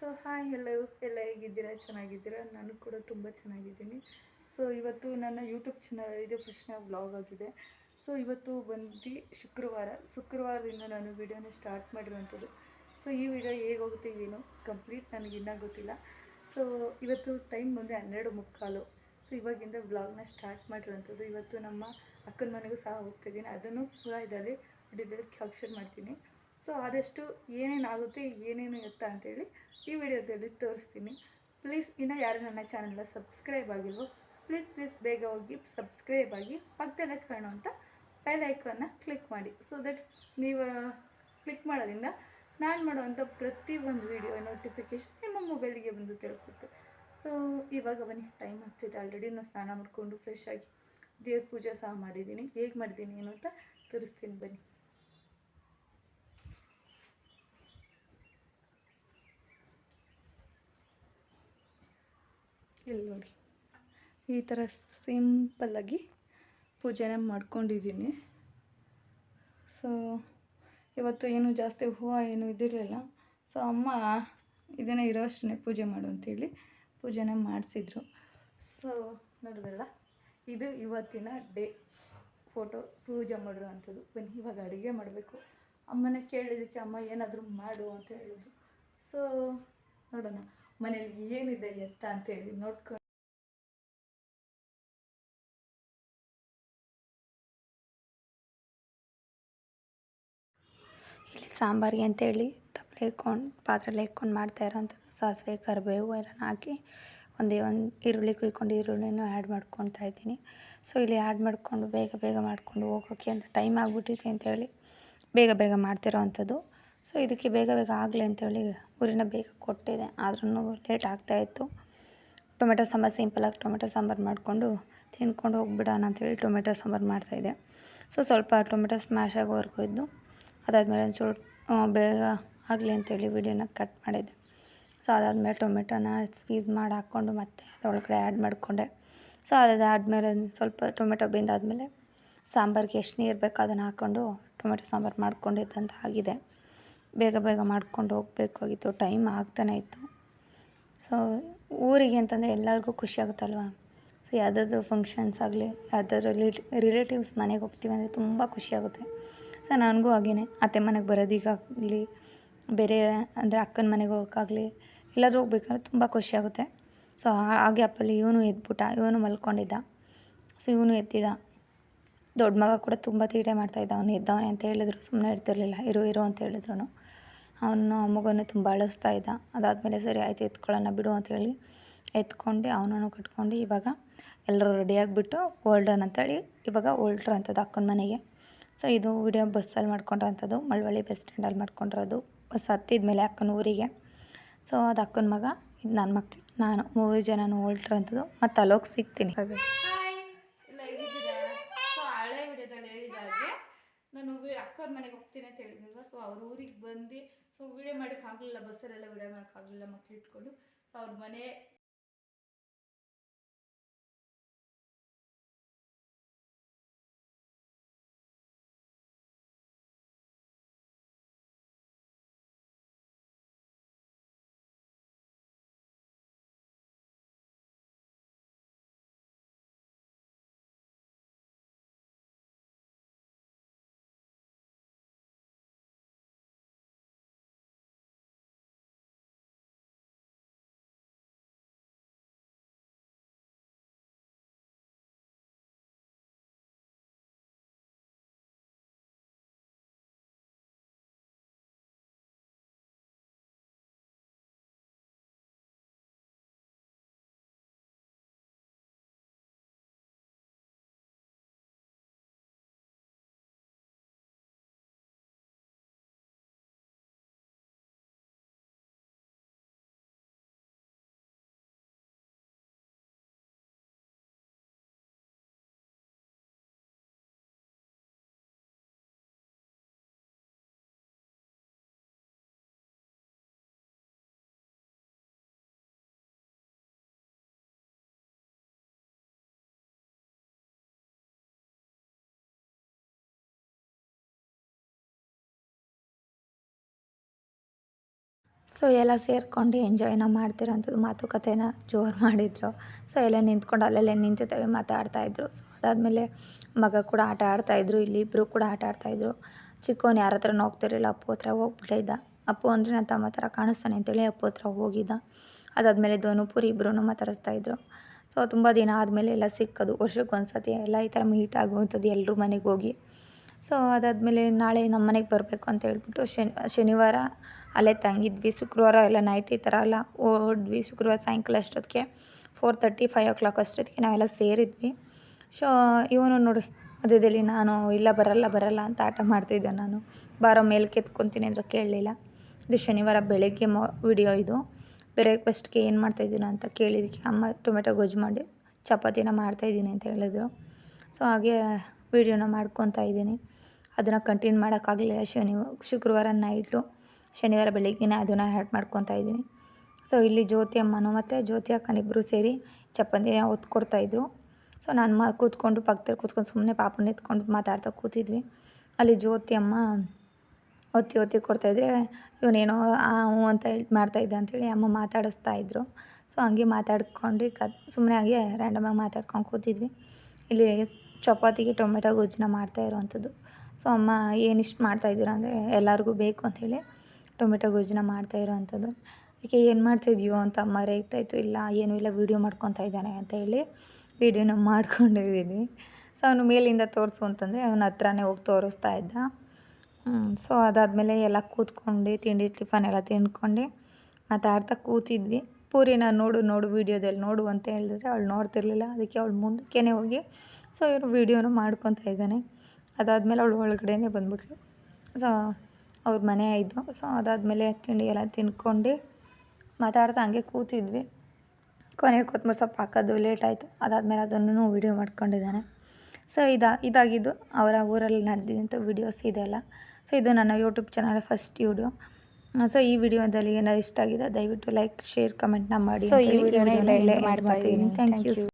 So hi ಎಲ್ಲೋ ಎಲ್ಲ ಹೇಗಿದ್ದೀರಾ? ಚೆನ್ನಾಗಿದ್ದೀರಾ? ನಾನು ಕೂಡ ತುಂಬ ಚೆನ್ನಾಗಿದ್ದೀನಿ. ಸೊ ಇವತ್ತು ನನ್ನ ಯೂಟ್ಯೂಬ್ ಚಾನಲ್ ಇದು ಫಸ್ಟ್ನ ವ್ಲಾಗ್ ಆಗಿದೆ. ಸೊ ಇವತ್ತು ಬಂದು ಶುಕ್ರವಾರ. ಶುಕ್ರವಾರದಿಂದ ನಾನು ವಿಡಿಯೋನ ಸ್ಟಾರ್ಟ್ ಮಾಡಿರುವಂಥದ್ದು. ಸೊ ಈ ವಿಡಿಯೋ ಹೇಗೆ ಹೋಗುತ್ತೆ, ಏನು? ಕಂಪ್ಲೀಟ್ ನನಗೆ ಇನ್ನೂ ಗೊತ್ತಿಲ್ಲ. ಸೊ ಇವತ್ತು ಟೈಮ್ ಬಂದು ಹನ್ನೆರಡು ಮುಕ್ಕಾಲು. ಸೊ ಇವಾಗಿಂದ ವ್ಲಾಗ್ನ ಸ್ಟಾರ್ಟ್ ಮಾಡಿರುವಂಥದ್ದು. ಇವತ್ತು ನಮ್ಮ ಅಕ್ಕನ ಮನೆಗೂ ಸಹ ಹೋಗ್ತಿದ್ದೀನಿ ಅದನ್ನು ಕೂಡ ಇದರಲ್ಲಿ ವಿಡಿಯೋದಲ್ಲಿ ಕ್ಯಾಪ್ಚರ್ ಮಾಡ್ತೀನಿ. ಸೊ ಆದಷ್ಟು ಏನೇನು ಆಗುತ್ತೆ, ಏನೇನು ಎತ್ತ ಅಂತೇಳಿ ಈ ವಿಡಿಯೋದಲ್ಲಿ ತೋರಿಸ್ತೀನಿ. ಪ್ಲೀಸ್ ಇನ್ನು ಯಾರು ನನ್ನ ಚಾನಲ್ನ ಸಬ್ಸ್ಕ್ರೈಬ್ ಆಗಿಲ್ವೋ ಪ್ಲೀಸ್ ಪ್ಲೀಸ್ ಬೇಗ ಹೋಗಿ ಸಬ್ಸ್ಕ್ರೈಬ್ ಆಗಿ ಪಕ್ಕದಲ್ಲೇ ಕಾಣುವಂಥ ಬೆಲ್ ಕ್ಲಿಕ್ ಮಾಡಿ. ಸೊ ದಟ್ ನೀವು ಕ್ಲಿಕ್ ಮಾಡೋದ್ರಿಂದ ನಾನು ಮಾಡುವಂಥ ಒಂದು ವಿಡಿಯೋ ನೋಟಿಫಿಕೇಶನ್ ನಿಮ್ಮ ಮೊಬೈಲಿಗೆ ಬಂದು ತಲುಪುತ್ತೆ ಸೊ ಇವಾಗ ಬನ್ನಿ ಟೈಮ್ ಆಗ್ತಿದೆ ಆಲ್ರೆಡಿ ನಾನು ಸ್ನಾನ ಮಾಡಿಕೊಂಡು ಫ್ರೆಶ್ ಆಗಿ ದೇವ್ರ ಪೂಜೆ ಸಹ ಮಾಡಿದ್ದೀನಿ. ಹೇಗೆ ಮಾಡಿದ್ದೀನಿ ಏನು ಅಂತ ತೋರಿಸ್ತೀನಿ ಬನ್ನಿ. ಇಲ್ಲಿ ನೋಡಿ ಈ ಥರ ಸಿಂಪಲ್ಲಾಗಿ ಪೂಜೆನ ಮಾಡ್ಕೊಂಡಿದ್ದೀನಿ. ಸೊ ಇವತ್ತು ಏನು ಜಾಸ್ತಿ ಹೂವು ಏನು ಇದಿರಲಿಲ್ಲ. ಸೊ ಅಮ್ಮ ಇದನ್ನು ಇರೋಷ್ಟನ್ನೇ ಪೂಜೆ ಮಾಡು ಅಂತೇಳಿ ಪೂಜೆನ ಮಾಡಿಸಿದ್ರು. ಸೊ ನೋಡಿದ್ರಲ್ಲ, ಇದು ಇವತ್ತಿನ ಡೇ. ಫೋಟೋ ಪೂಜೆ ಮಾಡಿರುವಂಥದ್ದು ಬನ್ನಿ, ಇವಾಗ ಅಡುಗೆ ಮಾಡಬೇಕು. ಅಮ್ಮನ ಕೇಳಿದ್ದಕ್ಕೆ ಅಮ್ಮ ಏನಾದರೂ ಮಾಡು ಅಂತ ಹೇಳಿದ್ರು. ಸೊ ನೋಡೋಣ. ಮನೇಲಿ ಏನಿದೆ ಎತ್ತ ಅಂತೇಳಿ ನೋಡ್ಕೊಂಡು ಇಲ್ಲಿ ಸಾಂಬಾರಿಗೆ ಅಂತೇಳಿ ತಪ್ಪಲೆ ಇಕ್ಕೊಂಡು ಪಾತ್ರೆಲ್ಲ ಇಕ್ಕೊಂಡು ಮಾಡ್ತಾ ಇರೋವಂಥದ್ದು ಸಾಸಿವೆ, ಕರಿಬೇವು ಎಲ್ಲ ಹಾಕಿ ಒಂದೇ ಒಂದು ಈರುಳ್ಳಿ ಕುಯ್ಕೊಂಡು ಈರುಳ್ಳಿನೂ ಆ್ಯಡ್ ಮಾಡ್ಕೊತಾ ಇದ್ದೀನಿ. ಸೊ ಇಲ್ಲಿ ಆ್ಯಡ್ ಮಾಡಿಕೊಂಡು ಬೇಗ ಬೇಗ ಮಾಡಿಕೊಂಡು ಹೋಗೋಕ್ಕೆ ಅಂತ ಟೈಮ್ ಆಗಿಬಿಟ್ಟಿದೆ ಅಂತೇಳಿ ಬೇಗ ಬೇಗ ಮಾಡ್ತಿರೋ ಅಂಥದ್ದು ಸೊ ಇದಕ್ಕೆ ಬೇಗ ಬೇಗ ಆಗಲಿ ಅಂತೇಳಿ ಊರಿನ ಬೇಗ ಕೊಟ್ಟಿದೆ. ಆದ್ರೂ ಲೇಟ್ ಆಗ್ತಾಯಿತ್ತು ಟೊಮೆಟೊ ಸಾಂಬಾರು ಸಿಂಪಲಾಗಿ ಟೊಮೆಟೊ ಸಾಂಬಾರು ಮಾಡಿಕೊಂಡು ತಿನ್ಕೊಂಡು ಹೋಗ್ಬಿಡೋಣ ಅಂತೇಳಿ ಟೊಮೆಟೊ ಸಾಂಬಾರು ಮಾಡ್ತಾಯಿದ್ದೆ ಸೊ ಸ್ವಲ್ಪ ಟೊಮೆಟೊ ಸ್ಮ್ಯಾಶ್ ಆಗೋವರೆಗೂ ಇದ್ದು ಅದಾದಮೇಲೆ ಒಂಚೂರು ಬೇಗ ಆಗಲಿ ಅಂತೇಳಿ ವಿಡಿಯೋನ ಕಟ್ ಮಾಡಿದ್ದೆ. ಸೊ ಅದಾದಮೇಲೆ ಟೊಮೆಟೊನ ಸ್ವೀಸ್ ಮಾಡಿ ಹಾಕ್ಕೊಂಡು ಮತ್ತೆ ಅದರೊಳಗಡೆ ಆ್ಯಡ್ ಮಾಡಿಕೊಂಡೆ. ಸೊ ಅದಾದಮೇಲೆ ಸ್ವಲ್ಪ ಟೊಮೆಟೊ ಬೆಂದಾದಮೇಲೆ ಸಾಂಬಾರಿಗೆ ಎಷ್ಟು ನೀರು ಬೇಕೋ ಅದನ್ನು ಹಾಕ್ಕೊಂಡು ಟೊಮೆಟೊ ಸಾಂಬಾರು ಮಾಡ್ಕೊಂಡಿದ್ದಂತ ಆಗಿದೆ ಬೇಗ ಬೇಗ ಮಾಡ್ಕೊಂಡು ಹೋಗಬೇಕಾಗಿತ್ತು ಟೈಮ್ ಆಗ್ತಾನೆ ಇತ್ತು. ಸೊ ಊರಿಗೆ ಅಂತಂದರೆ ಎಲ್ಲರಿಗೂ ಖುಷಿ ಆಗುತ್ತಲ್ವ? ಸೊ ಯಾವುದಾದ್ರು ಫಂಕ್ಷನ್ಸ್ ಆಗಲಿ, ಯಾವುದಾದ್ರು ರಿಲೇಟಿ ರಿಲೇಟಿವ್ಸ್ ಮನೆಗೆ ಹೋಗ್ತೀವಿ ಅಂದರೆ ತುಂಬ ಖುಷಿಯಾಗುತ್ತೆ ಸೊ ನನಗೂ ಹಾಗೇ ಅತ್ತೆ ಮನೆಗೆ ಬರೋದಿಗಾಗಲಿ ಬೇರೆ ಅಂದರೆ ಅಕ್ಕನ ಮನೆಗೆ ಹೋಗೋಕ್ಕಾಗಲಿ ಎಲ್ಲರೂ ಹೋಗ್ಬೇಕಾದ್ರೆ ತುಂಬ ಖುಷಿಯಾಗುತ್ತೆ ಸೊ ಹಾಗೆ ಅಪ್ಪಲ್ಲಿ ಇವನು ಎದ್ಬಿಟ್ಟ, ಇವನು ಮಲ್ಕೊಂಡಿದ್ದ. ಸೊ ಇವನು ಎತ್ತಿದ. ದೊಡ್ಡ ಮಗ ಕೂಡ ತುಂಬ ತೀಟೆ ಮಾಡ್ತಾಯಿದ್ದ ಅವನು ಎದ್ದವನೇ ಅಂತ ಹೇಳಿದ್ರು. ಸುಮ್ಮನೆ ಇರ್ತಿರ್ಲಿಲ್ಲ. ಇರು ಇರು ಅಂತ ಹೇಳಿದ್ರು ಅವನು ಆ ಮಗುವನ್ನು ತುಂಬ ಅಳಿಸ್ತಾ ಇದ್ದ. ಅದಾದಮೇಲೆ ಸರಿ, ಆಯಿತು, ಎತ್ಕೊಳ್ಳೋಣ ಬಿಡು ಅಂತೇಳಿ ಎತ್ಕೊಂಡು ಅವನನ್ನು ಕಟ್ಕೊಂಡು ಇವಾಗ ಎಲ್ಲರೂ ರೆಡಿಯಾಗಿಬಿಟ್ಟು ಓಲ್ಡನ್ ಅಂತೇಳಿ ಇವಾಗ ಓಲ್ಡ್ರ್ ಅಂಥದ್ದು ಅಕ್ಕನ ಮನೆಗೆ. ಸೊ ಇದು ವಿಡಿಯೋ ಬಸ್ಸಲ್ಲಿ ಮಾಡ್ಕೊಂಡಿರೋಂಥದ್ದು, ಮಳವಳ್ಳಿ ಬಸ್ ಸ್ಟ್ಯಾಂಡಲ್ಲಿ ಮಾಡ್ಕೊಂಡಿರೋದು. ಬಸ್ ಹತ್ತಿದ ಮೇಲೆ ಅಕ್ಕನ ಊರಿಗೆ. ಸೊ ಅದು ಅಕ್ಕನ ಮಗ, ಇದು ನನ್ನ ಮಕ್ಕಳು ನಾನು ಮೂರು ಜನನೂ ಓಲ್ಡ್ರ್ ಅಂಥದ್ದು. ಮತ್ತು ಅಲ್ಲೋಗಿ ಸಿಗ್ತೀನಿ. ನಾನು ಮನೆಗೆ ಹೋಗ್ತೀನಿ ಅಂತ ಹೇಳಿದ್ನಲ್ವ? ಸೊ ಅವ್ರ ಊರಿಗೆ ಬಂದು ಸೊ ವಿಡಿಯೋ ಮಾಡೋಕ್ಕಾಗಲಿಲ್ಲ ಬಸ್ಸಲ್ಲೆಲ್ಲ ವಿಡಿಯೋ ಮಾಡೋಕ್ಕಾಗಲಿಲ್ಲ ಮಕ್ಳು ಇಟ್ಕೊಂಡು. ಸೊ ಅವ್ರ ಮನೆ ಸೊ ಎಲ್ಲ ಸೇರ್ಕೊಂಡು ಎಂಜಾಯ್ನ ಮಾಡ್ತಿರೋಂಥದ್ದು ಮಾತುಕತೆನ ಜೋರು ಮಾಡಿದರು. ಸೊ ಎಲ್ಲ ನಿಂತ್ಕೊಂಡು ಅಲ್ಲೆಲ್ಲ ನಿಂತಿದ್ದೇವೆ ಮಾತಾಡ್ತಾಯಿದ್ರು ಸೊ ಅದಾದಮೇಲೆ ಮಗ ಕೂಡ ಆಟ ಆಡ್ತಾಯಿದ್ರು ಇಲ್ಲಿ ಇಬ್ಬರು ಕೂಡ ಆಟ ಆಡ್ತಾಯಿದ್ರು ಚಿಕ್ಕವನು ಯಾರ ಹತ್ರನೂ ಹೋಗ್ತಿರಲಿಲ್ಲ, ಅಪ್ಪು ಹತ್ರ ಹೋಗ್ಬಿಟ್ಟಿದ್ದ. ಅಪ್ಪು ಅಂದರೆ ನನ್ನ ತಮ್ಮ ಹತ್ರ ಕಾಣಿಸ್ತಾನೆ ಅಂತೇಳಿ ಅಪ್ಪು ಹತ್ರ ಹೋಗಿದ್ದ. ಅದಾದಮೇಲೆ ಧನುಪುರಿ ಇಬ್ಬರೂ ಮಾತಾಡಿಸ್ತಾಯಿದ್ರು ಸೊ ತುಂಬ ದಿನ ಆದಮೇಲೆ ಎಲ್ಲ ಸಿಕ್ಕೋದು. ವರ್ಷಕ್ಕೆ ಒಂದು ಎಲ್ಲ ಈ ಥರ ಮೀಟ್ ಆಗುವಂಥದ್ದು ಎಲ್ಲರೂ ಮನೆಗೆ ಹೋಗಿ. ಸೊ ಅದಾದಮೇಲೆ ನಾಳೆ ನಮ್ಮ ಮನೆಗೆ ಬರಬೇಕು ಅಂತ ಹೇಳ್ಬಿಟ್ಟು ಶನಿ, ಶನಿವಾರ ಅಲ್ಲೇ ತಂಗಿದ್ವಿ ಶುಕ್ರವಾರ ಎಲ್ಲ ನೈಟ್ ಈ ಥರ ಎಲ್ಲ ಓಡಿದ್ವಿ. ಶುಕ್ರವಾರ ಸಾಯಂಕಾಲ ಅಷ್ಟೊತ್ತಿಗೆ four thirty five o'clock ಅಷ್ಟೊತ್ತಿಗೆ ನಾವೆಲ್ಲ ಸೇರಿದ್ವಿ. ಸೊ ಇವನು ನೋಡಿ ಮಧ್ಯದಲ್ಲಿ ನಾನು ಇಲ್ಲ ಬರಲ್ಲ ಬರಲ್ಲ ಅಂತ ಆಟ ಮಾಡ್ತಿದ್ದೆ ನಾನು. ಬಾರೋ ಮೇಲೆ ಕೆತ್ಕೊತೀನಿ ಅಂದ್ರೆ ಕೇಳಲಿಲ್ಲ. ಇದು ಶನಿವಾರ ಬೆಳಗ್ಗೆ ಮೊ ವಿಡಿಯೋ ಇದು. ಬ್ರೇಕ್ಫಾಸ್ಟ್ಗೆ ಏನು ಮಾಡ್ತಾಯಿದ್ದೀನ ಅಂತ ಕೇಳಿದ್ದಕ್ಕೆ ಅಮ್ಮ ಟೊಮೆಟೊ ಗೊಜ್ಜು ಮಾಡಿ ಚಪಾತಿನ ಮಾಡ್ತಾಯಿದ್ದೀನಿ ಅಂತ ಹೇಳಿದ್ರು. ಸೊ ಹಾಗೆ ವಿಡಿಯೋನ ಮಾಡ್ಕೊತಾ ಇದ್ದೀನಿ. ಅದನ್ನು ಕಂಟಿನ್ಯೂ ಮಾಡೋಕ್ಕಾಗಲಿಲ್ಲ ಶನಿವಾರ ಶುಕ್ರವಾರ ನೈಟು ಶನಿವಾರ ಬೆಳಿಗ್ಗೆನೇ ಅದನ್ನು ಆ್ಯಡ್ ಮಾಡ್ಕೊತಾ ಇದ್ದೀನಿ. ಸೊ ಇಲ್ಲಿ ಜ್ಯೋತಿ ಅಮ್ಮನೂ ಮತ್ತು ಜ್ಯೋತಿ ಅಕ್ಕನಿಬ್ಬರು ಸೇರಿ ಚಪ್ಪಂದಿ ಒತ್ಕೊಡ್ತಾಯಿದ್ರು ಸೊ ನಾನು ಮ ಕೂತ್ಕೊಂಡು ಪಕ್ಕದಲ್ಲಿ ಕೂತ್ಕೊಂಡು ಸುಮ್ಮನೆ ಪಾಪನ ಎತ್ಕೊಂಡು ಮಾತಾಡ್ತಾ ಕೂತಿದ್ವಿ. ಅಲ್ಲಿ ಜ್ಯೋತಿ ಅಮ್ಮ ಒತ್ತಿ ಒತ್ತಿ ಕೊಡ್ತಾಯಿದ್ರೆ ಇವನೇನೋ, ಆ, ಹ್ಞೂ ಅಂತ ಹೇಳಿ ಮಾಡ್ತಾಯಿದ್ದೆ ಅಂಥೇಳಿ ಅಮ್ಮ ಮಾತಾಡಿಸ್ತಾ ಇದ್ರು. ಸೊ ಹಂಗೆ ಮಾತಾಡ್ಕೊಂಡು ಕ ಸುಮ್ಮನೆ ಹಾಗೆ ರ್ಯಾಂಡಮಾಗಿ ಮಾತಾಡ್ಕೊಂಡು ಕೂತಿದ್ವಿ. ಇಲ್ಲಿ ಚಪಾತಿಗೆ ಟೊಮೆಟೊ ಗೊಜ್ಜನ್ನ ಮಾಡ್ತಾ ಇರೋವಂಥದ್ದು ಸೊ ಅಮ್ಮ ಏನಿಷ್ಟು ಮಾಡ್ತಾಯಿದ್ದೀರ ಅಂದರೆ, ಎಲ್ಲರಿಗೂ ಬೇಕು ಅಂಥೇಳಿ ಟೊಮೆಟೊ ಗೊಜ್ಜನ್ನ ಮಾಡ್ತಾ ಇರೋವಂಥದ್ದು. ಅದಕ್ಕೆ ಏನು ಮಾಡ್ತಾಯಿದ್ಯೋ ಅಂತ ಅಮ್ಮ ರೇಗ್ತಾಯಿತ್ತು ಇಲ್ಲ ಏನೂ ಇಲ್ಲ, ವೀಡಿಯೋ ಮಾಡ್ಕೊತಾ ಇದ್ದಾನೆ ಅಂತ ಹೇಳಿ ವೀಡಿಯೋನ ಮಾಡ್ಕೊಂಡಿದ್ದೀನಿ. ಸೊ ಅವನು ಮೇಲಿಂದ ತೋರಿಸು ಅಂತಂದರೆ ಅವನ ಹತ್ರನೇ ಹೋಗಿ ತೋರಿಸ್ತಾ ಇದ್ದ. ಸೊ ಅದಾದಮೇಲೆ ಎಲ್ಲ ಕೂತ್ಕೊಂಡು ತಿಂಡಿ, ಟಿಫನ್ ಎಲ್ಲ ತಿಂದ್ಕೊಂಡು ಮಾತಾಡ್ತಾ ಕೂತಿದ್ವಿ. ಪೂರಿನ ನೋಡು ನೋಡು, ವೀಡಿಯೋದಲ್ಲಿ ನೋಡು ಅಂತ ಹೇಳಿದ್ರೆ ಅವಳು ನೋಡ್ತಿರ್ಲಿಲ್ಲ. ಅದಕ್ಕೆ ಅವಳು ಮುಂದಕ್ಕೇ ಹೋಗಿ, ಸೊ ಇವರು ವೀಡಿಯೋನು ಮಾಡ್ಕೊತಾ ಇದ್ದಾನೆ. ಅದಾದಮೇಲೆ ಅವಳು ಒಳಗಡೆನೇ ಬಂದ್ಬಿಟ್ಲು. ಸೊ ಅವ್ರ ಮನೆ ಆಯಿತು ಸೊ ಅದಾದಮೇಲೆ ತಿಂಡಿ ಎಲ್ಲ ತಿನ್ಕೊಂಡು ಮಾತಾಡ್ತಾ ಹಂಗೆ ಕೂತಿದ್ವಿ. ಕೊನೆಗೆ ಕೊತ್ತಂಬರಿ ಸೊಪ್ಪು ಹಾಕೋದು ಲೇಟ್ ಆಯಿತು. ಅದಾದಮೇಲೆ ಅದನ್ನು ವೀಡಿಯೋ ಮಾಡ್ಕೊಂಡಿದ್ದಾನೆ. ಸೊ ಇದಾ ಇದಾಗಿದ್ದು ಅವರ ಊರಲ್ಲಿ ನಡೆದಿದ್ದಂಥ ವೀಡಿಯೋಸ್ ಇದೆಲ್ಲ. ಸೊ ಇದು ನನ್ನ YouTube channel first video so ಈ ವಿಡಿಯೋದಲ್ಲಿ ಏನಾದ್ರು ಇಷ್ಟ ಆಗಿದೆ ದಯವಿಟ್ಟು ಲೈಕ್ ಶೇರ್ ಕಮೆಂಟ್ನ ಮಾಡಿ ಸೊ ಈ ವಿಡಿಯೋನ ವಿಡಿಯೋನ ಇಲ್ಲೇ ಇಲ್ಲೇ end ಮಾಡ್ತಾ ಮಾಡ್ತಾ ಇದ್ದೀನಿ ಇದ್ದೀನಿ. Thank you.